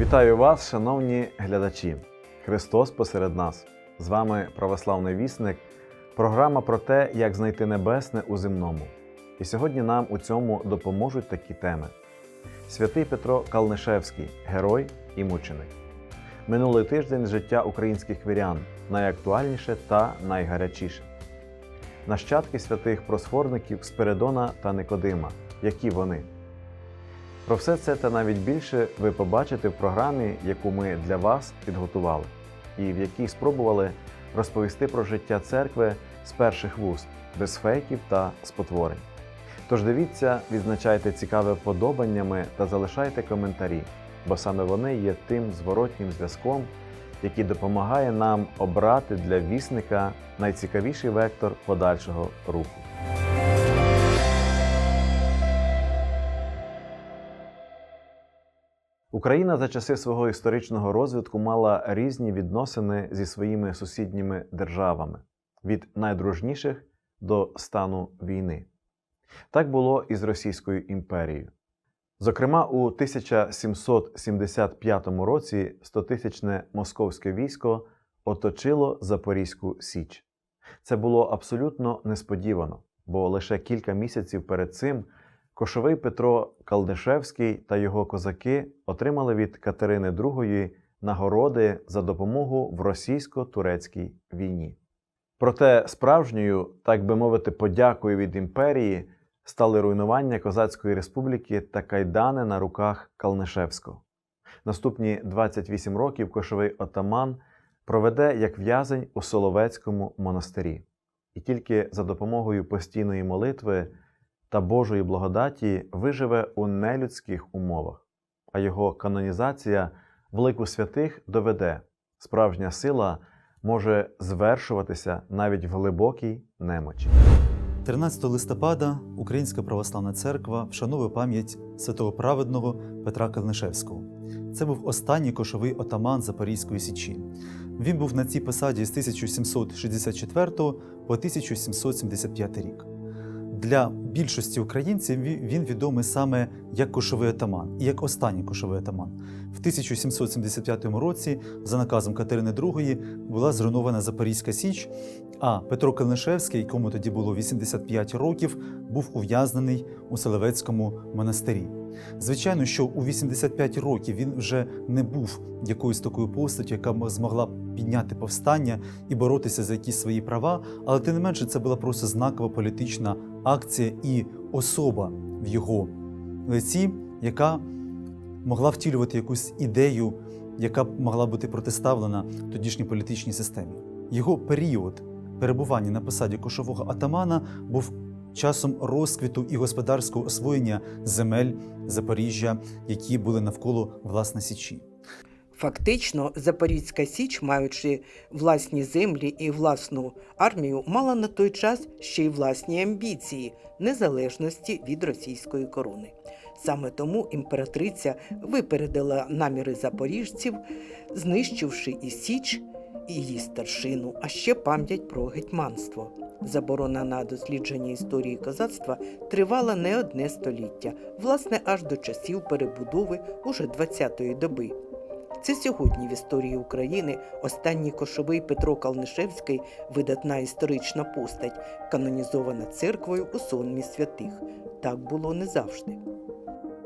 Вітаю вас, шановні глядачі! Христос посеред нас. З вами православний вісник, програма про те, як знайти небесне у земному. І сьогодні нам у цьому допоможуть такі теми: Святий Петро Калнишевський, герой і мученик. Минулий тиждень життя українських вірян найактуальніше та найгарячіше. Нащадки святих просфорників Спиридона та Никодима. Які вони? Про все це та навіть більше ви побачите в програмі, яку ми для вас підготували, і в якій спробували розповісти про життя церкви з перших вуст, без фейків та спотворень. Тож дивіться, відзначайте цікаве подобаннями та залишайте коментарі, бо саме вони є тим зворотнім зв'язком, який допомагає нам обрати для вісника найцікавіший вектор подальшого руху. Україна за часи свого історичного розвитку мала різні відносини зі своїми сусідніми державами від найдружніших до стану війни. Так було і з Російською імперією. Зокрема, у 1775 році 100-тисячне московське військо оточило Запорізьку Січ. Це було абсолютно несподівано, бо лише кілька місяців перед цим Кошовий Петро Калдишевський та його козаки отримали від Катерини II нагороди за допомогу в російсько-турецькій війні. Проте справжньою, так би мовити, подякою від імперії стали руйнування Козацької республіки та кайдани на руках Калнишевського. Наступні 28 років кошовий отаман проведе як в'язень у Соловецькому монастирі, і тільки за допомогою постійної молитви та Божої благодаті виживе у нелюдських умовах, а його канонізація в лику святих доведе, справжня сила може звершуватися навіть в глибокій немочі. 13 листопада Українська православна церква вшановує пам'ять святого праведного Петра Калнишевського. Це був останній кошовий отаман Запорізької січі. Він був на цій посаді з 1764 по 1775 рік. Для більшості українців він відомий саме як кошовий атаман і як останній кошовий атаман. В 1775 році, за наказом Катерини II, була зруйнована Запорізька Січ, а Петро Калнишевський, якому тоді було 85 років, був ув'язнений у Селевецькому монастирі. Звичайно, що у 85 років він вже не був якоюсь такою постаттю, яка змогла підняти повстання і боротися за якісь свої права, але тим не менше це була просто знакова політична акція і особа в його лиці, яка могла втілювати якусь ідею, яка могла бути протиставлена тодішній політичній системі. Його період перебування на посаді кошового атамана був часом розквіту і господарського освоєння земель Запоріжжя, які були навколо власне Січі. Фактично, Запорізька Січ, маючи власні землі і власну армію, мала на той час ще й власні амбіції незалежності від російської корони. Саме тому імператриця випередила наміри запоріжців, знищивши і Січ, її старшину, а ще пам'ять про гетьманство. Заборона на дослідження історії козацтва тривала не одне століття, власне, аж до часів перебудови уже ХХ доби. Це сьогодні в історії України останній кошовий Петро Калнишевський видатна історична постать, канонізована церквою у сонмі святих. Так було не завжди.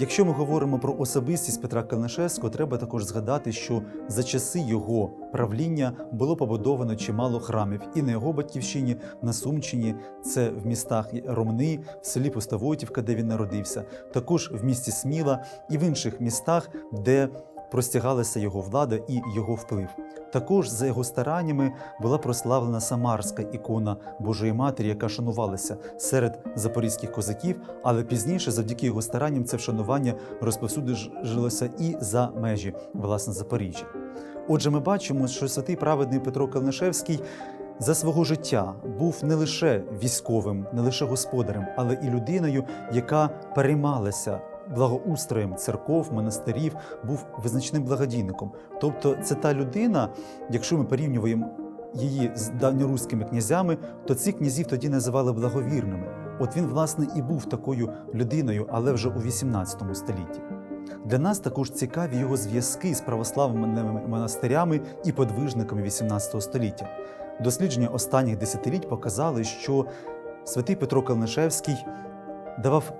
Якщо ми говоримо про особистість Петра Калнишевського, треба також згадати, що за часи його правління було побудовано чимало храмів. І на його батьківщині, на Сумщині, це в містах Ромни, в селі Пустовойтівка, де він народився, також в місті Сміла і в інших містах, де простягалася його влада і його вплив. Також за його стараннями була прославлена самарська ікона Божої Матері, яка шанувалася серед запорізьких козаків, але пізніше, завдяки його старанням, це вшанування розповсюдилося і за межі власне Запоріжжя. Отже, ми бачимо, що святий праведний Петро Калнишевський за свого життя був не лише військовим, не лише господарем, але і людиною, яка переймалася благоустроєм церков, монастирів, був визначним благодійником. Тобто, це та людина, якщо ми порівнюємо її з давньоруськими князями, то цих князів тоді називали благовірними. От він, власне, і був такою людиною, але вже у 18 столітті. Для нас також цікаві його зв'язки з православними монастирями і подвижниками XVIII століття. Дослідження останніх десятиліть показали, що святий Петро Калнишевський давав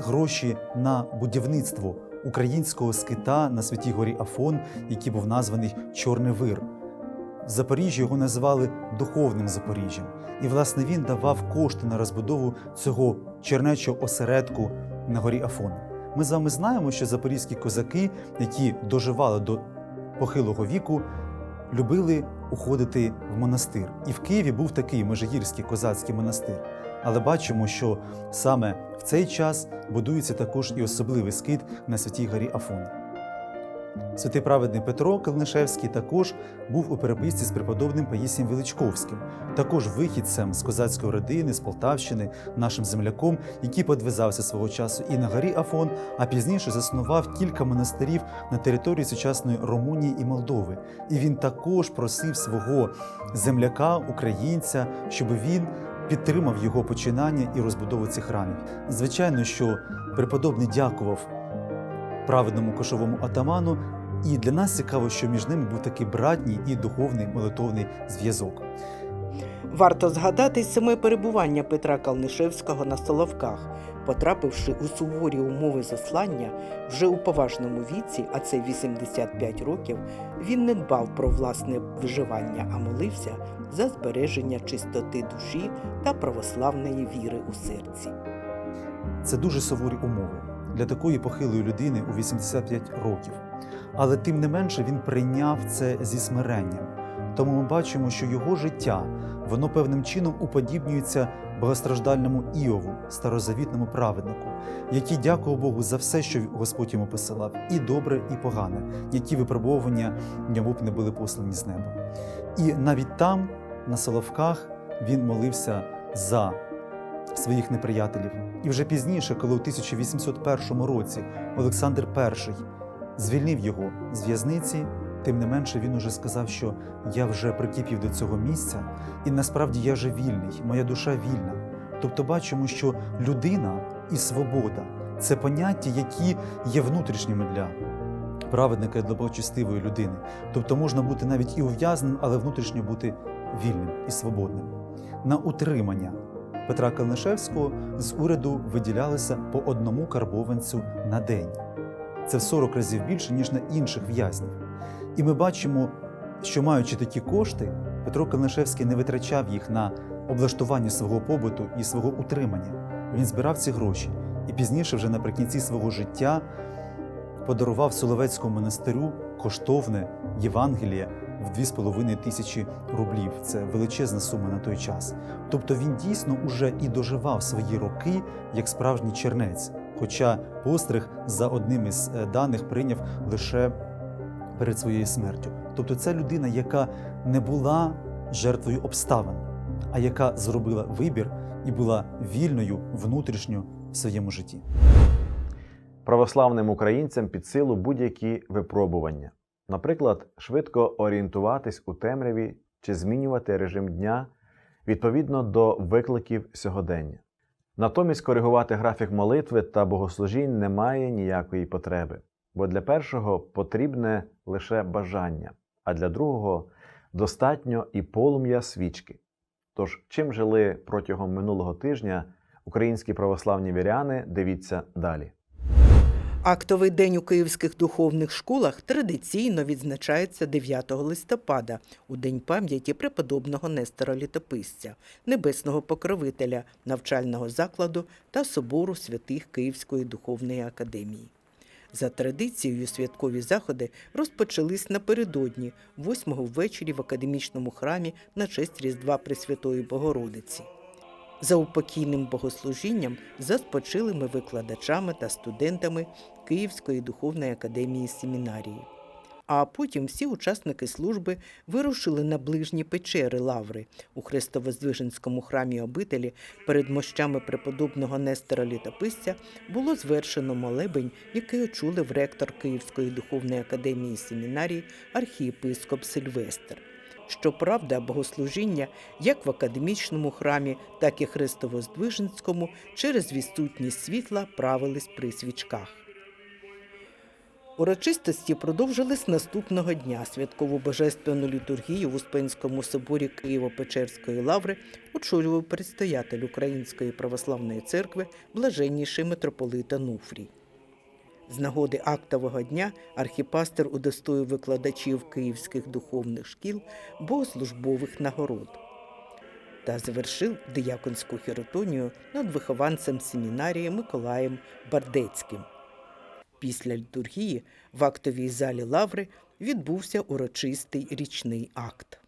гроші на будівництво українського скита на Святій горі Афон, який був названий Чорний Вир. В Запоріжжі його називали духовним Запоріжжям. І, власне, він давав кошти на розбудову цього чернечого осередку на горі Афон. Ми з вами знаємо, що запорізькі козаки, які доживали до похилого віку, любили уходити в монастир. І в Києві був такий межигірський козацький монастир. Але бачимо, що саме в цей час будується також і особливий скит на святій горі Афон. Святий праведний Петро Калнишевський також був у переписці з преподобним Паїсієм Величковським, також вихідцем з козацької родини, з Полтавщини, нашим земляком, який подвизався свого часу і на горі Афон, а пізніше заснував кілька монастирів на території сучасної Румунії і Молдови. І він також просив свого земляка, українця, щоб він підтримав його починання і розбудову цих храмів. Звичайно, що преподобний дякував праведному кошовому атаману, і для нас цікаво, що між ними був такий братній і духовний молитовний зв'язок. Варто згадати саме перебування Петра Калнишевського на Соловках. Потрапивши у суворі умови заслання, вже у поважному віці, а це 85 років, він не дбав про власне виживання, а молився за збереження чистоти душі та православної віри у серці. Це дуже суворі умови для такої похилої людини у 85 років. Але тим не менше він прийняв це зі смиренням. Тому ми бачимо, що його життя воно певним чином уподібнюється багатостраждальному Іову, старозавітному праведнику, який дякував Богу за все, що Господь йому посилав, і добре, і погане, які випробовування йому б не були послані з неба. І навіть там, на Соловках, він молився за своїх неприятелів. І вже пізніше, коли у 1801 році Олександр І звільнив його з в'язниці, тим не менше він уже сказав, що я вже прикипів до цього місця, і насправді я вже вільний, моя душа вільна. Тобто бачимо, що людина і свобода це поняття, які є внутрішніми для праведника і для благочестивої людини. Тобто можна бути навіть і ув'язненим, але внутрішньо бути вільним і свободним. На утримання Петра Калнишевського з уряду виділялося по одному карбованцю на день. Це в 40 разів більше, ніж на інших в'язнів. І ми бачимо, що маючи такі кошти, Петро Калнишевський не витрачав їх на облаштування свого побуту і свого утримання. Він збирав ці гроші і пізніше, вже наприкінці свого життя, подарував Соловецькому монастирю коштовне Євангеліє в 2,5 тисячі рублів. Це величезна сума на той час. Тобто він дійсно уже і доживав свої роки як справжній чернець. Хоча постриг за одним із е, даних прийняв лише перед своєю смертю. Тобто це людина, яка не була жертвою обставин, а яка зробила вибір і була вільною внутрішньо в своєму житті. Православним українцям під силу будь-які випробування. Наприклад, швидко орієнтуватись у темряві чи змінювати режим дня відповідно до викликів сьогодення. Натомість коригувати графік молитви та богослужінь немає ніякої потреби, бо для першого потрібне лише бажання, а для другого достатньо і полум'я свічки. Тож, чим жили протягом минулого тижня українські православні віряни, дивіться далі. Актовий день у київських духовних школах традиційно відзначається 9 листопада, у день пам'яті преподобного Нестора Літописця, небесного покровителя навчального закладу та собору святих Київської духовної академії. За традицією, святкові заходи розпочались напередодні, 8 ввечері в академічному храмі на честь Різдва Пресвятої Богородиці. За упокійним богослужінням за спочилими викладачами та студентами Київської духовної академії семінарії. А потім всі учасники служби вирушили на ближні печери Лаври у Христовоздвиженському храмі обителі перед мощами преподобного Нестора Літописця було звершено молебень, який очулив ректор Київської духовної академії семінарії архієпископ Сильвестр. Щоправда, богослужіння як в академічному храмі, так і Христовоздвиженському через відсутність світла правились при свічках. Урочистості продовжились наступного дня. Святкову божественну літургію в Успенському соборі Києво-Печерської лаври очолював предстоятель Української православної церкви блаженніший митрополит Ануфрій. З нагоди актового дня архіпастер удостоїв викладачів київських духовних шкіл богослужбових нагород та завершив дияконську хіротонію над вихованцем семінарії Миколаєм Бардецьким. Після літургії в актовій залі Лаври відбувся урочистий річний акт.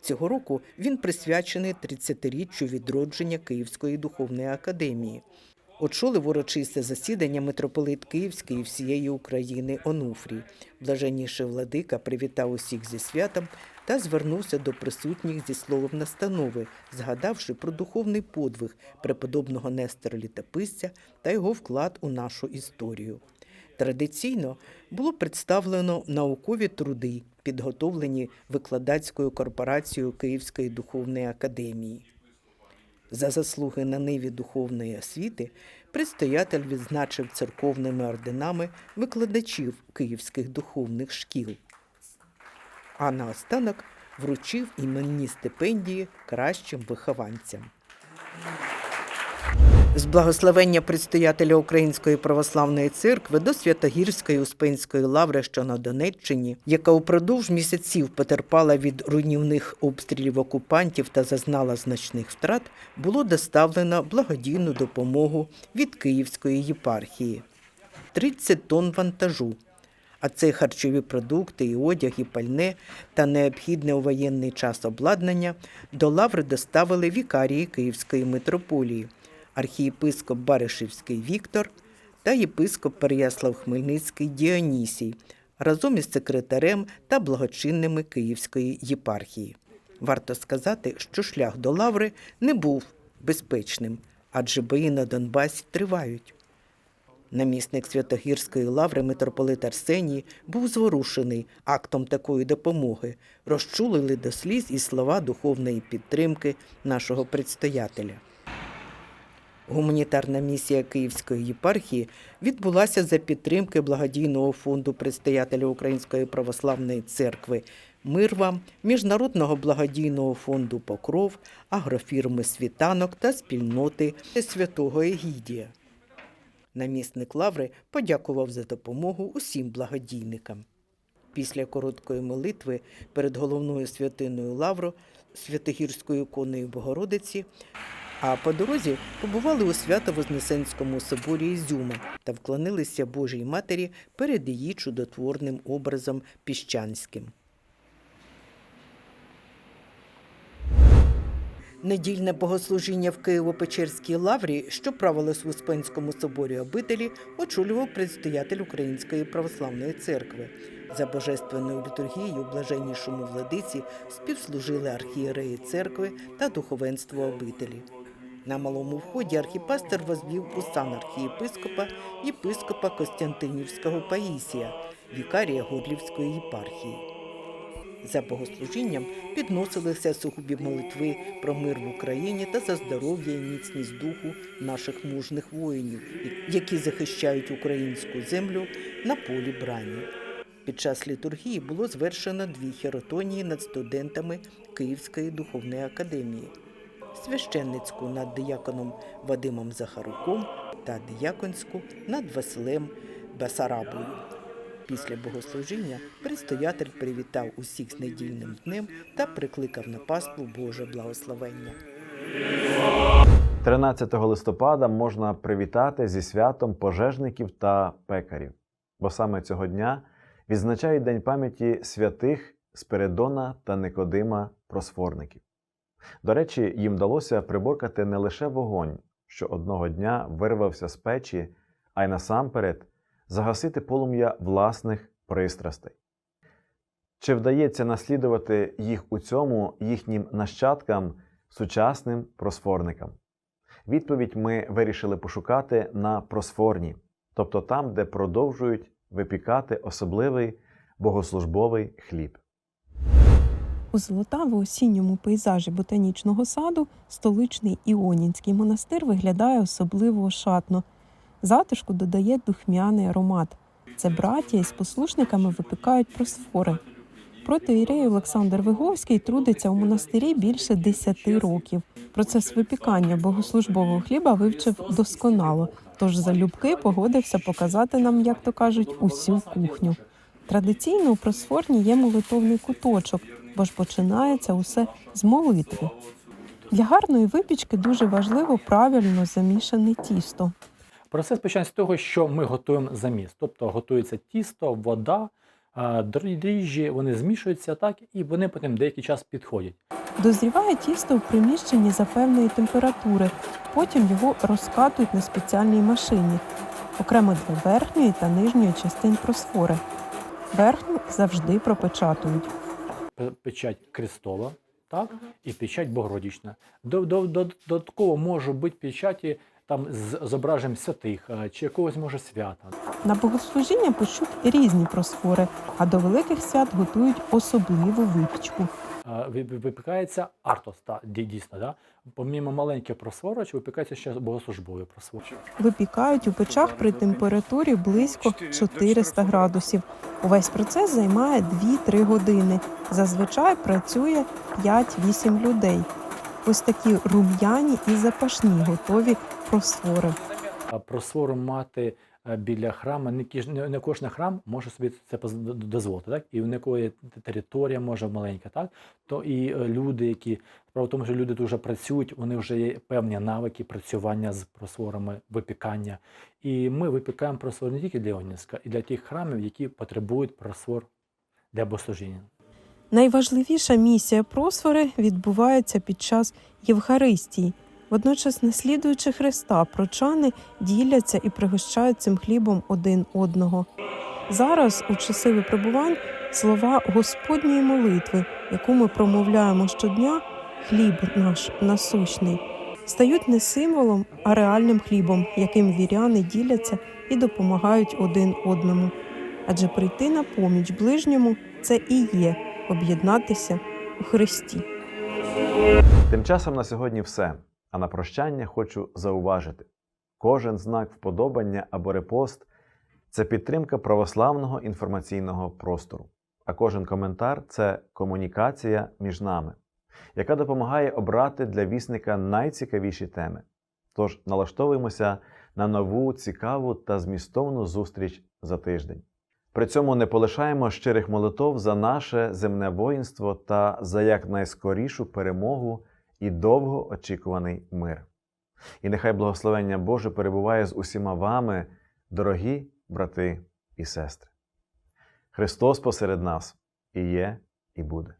Цього року він присвячений 30-річчю відродження Київської духовної академії. Очолив урочисте засідання митрополит Київський і всієї України Онуфрій. Блаженніший владика привітав усіх зі святом та звернувся до присутніх зі словом настанови, згадавши про духовний подвиг преподобного Нестора Літописця та його вклад у нашу історію. Традиційно було представлено наукові труди, підготовлені викладацькою корпорацією Київської духовної академії. За заслуги на ниві духовної освіти предстоятель відзначив церковними орденами викладачів київських духовних шкіл. А наостанок вручив іменні стипендії кращим вихованцям. З благословення предстоятеля Української православної церкви до Святогірської Успенської лаври, що на Донеччині, яка упродовж місяців потерпала від руйнівних обстрілів окупантів та зазнала значних втрат, було доставлено благодійну допомогу від Київської єпархії 30 тонн вантажу. А це харчові продукти, і одяг, і пальне та необхідне у воєнний час обладнання до лаври доставили вікарії Київської митрополії, архієпископ Баришівський Віктор та єпископ Переяслав Хмельницький Діонісій разом із секретарем та благочинними Київської єпархії. Варто сказати, що шлях до лаври не був безпечним, адже бої на Донбасі тривають. Намісник Святогірської лаври митрополит Арсеній був зворушений актом такої допомоги, розчулили до сліз і слова духовної підтримки нашого предстоятеля. Гуманітарна місія Київської єпархії відбулася за підтримки благодійного фонду предстоятеля Української православної церкви Мир вам, Міжнародного благодійного фонду Покров, агрофірми Світанок та спільноти Святого Егідія. Намісник Лаври подякував за допомогу усім благодійникам. Після короткої молитви перед головною святиною Лавру Святогірської іконою Богородиці, а по дорозі побували у Свято-Вознесенському соборі Ізюма та вклонилися Божій Матері перед її чудотворним образом піщанським. Недільне богослужіння в Києво-Печерській лаврі, що правилось в Успенському соборі обителі, очолював предстоятель Української православної церкви. За божественною літургією блаженнішому владиці співслужили архієреї церкви та духовенство обителі. На малому вході архіпастер возвів у сан архієпископа єпископа Костянтинівського Паїсія, вікарія Годлівської єпархії. За богослужінням підносилися сугубі молитви про мир в Україні та за здоров'я і міцність духу наших мужних воїнів, які захищають українську землю на полі брані. Під час літургії було звершено дві херотонії над студентами Київської духовної академії. Священницьку над дияконом Вадимом Захаруком та дияконську над Василем Басарабою. Після богослужіння предстоятель привітав усіх з недільним днем та прикликав на паству Боже благословення. 13 листопада можна привітати зі святом пожежників та пекарів, бо саме цього дня відзначають День пам'яті святих Спиридона та Никодима Просфорників. До речі, їм вдалося приборкати не лише вогонь, що одного дня вирвався з печі, а й насамперед загасити полум'я власних пристрастей. Чи вдається наслідувати їх у цьому їхнім нащадкам, сучасним просфорникам? Відповідь ми вирішили пошукати на просфорні, тобто там, де продовжують випікати особливий богослужбовий хліб. У золотаво-осінньому пейзажі ботанічного саду столичний Іонінський монастир виглядає особливо ошатно. Затишку додає духмяний аромат. Це браття із послушниками випікають просфори. Протоієрей Олександр Виговський трудиться у монастирі більше 10 років. Процес випікання богослужбового хліба вивчив досконало, тож залюбки погодився показати нам, як то кажуть, усю кухню. Традиційно у просфорні є молитовний куточок, бо ж починається усе з молитви. Для гарної випічки дуже важливо правильно замішане тісто. Процес починається з того, що ми готуємо заміс. Тобто готується тісто, вода, дріжджі, вони змішуються так, і вони потім деякий час підходять. Дозріває тісто в приміщенні за певної температури, потім його розкатують на спеціальній машині, окремо для верхньої та нижньої частин просфори. Верхню завжди пропечатують. Печать крестова, так, і печать Богородічна. До- до- до- Додатково може бути печаті там з зображенням святих чи якогось може свята. На богослужіння печуть різні просфори, а до великих свят готують особливу випічку. Ви- Випікається артос, та, дій- дійсно. Да? Помімо маленьких просворочів, випікається ще богослужбові просвори. Випікають у печах при температурі близько 400 градусів. Увесь процес займає 2-3 години. Зазвичай працює 5-8 людей. Ось такі рум'яні і запашні готові просфори. А просвору мати е, біля храму, не, не, кожен храм може собі це дозволити, так? І в якої територія може маленька, так? То і е, люди, які справа в тому, що люди дуже працюють, вони вже є певні навики працювання з просворами, випікання. І ми випікаємо просвор не тільки для Онінська, і для тих храмів, які потребують просвор для богослужіння. Найважливіша місія просфори відбувається під час Євхаристії. Водночас, наслідуючи Христа, прочани діляться і пригощають цим хлібом один одного. Зараз, у часи випробувань, слова Господньої молитви, яку ми промовляємо щодня, хліб наш насущний, стають не символом, а реальним хлібом, яким віряни діляться і допомагають один одному. Адже прийти на поміч ближньому це і є об'єднатися у Христі. Тим часом на сьогодні все. А на прощання хочу зауважити: кожен знак вподобання або репост це підтримка православного інформаційного простору, а кожен коментар це комунікація між нами, яка допомагає обрати для вісника найцікавіші теми. Тож налаштовуємося на нову, цікаву та змістовну зустріч за тиждень. При цьому не полишаємо щирих молитов за наше земне воїнство та за якнайскорішу перемогу і довго очікуваний мир. І нехай благословення Боже перебуває з усіма вами, дорогі брати і сестри. Христос посеред нас і є, і буде.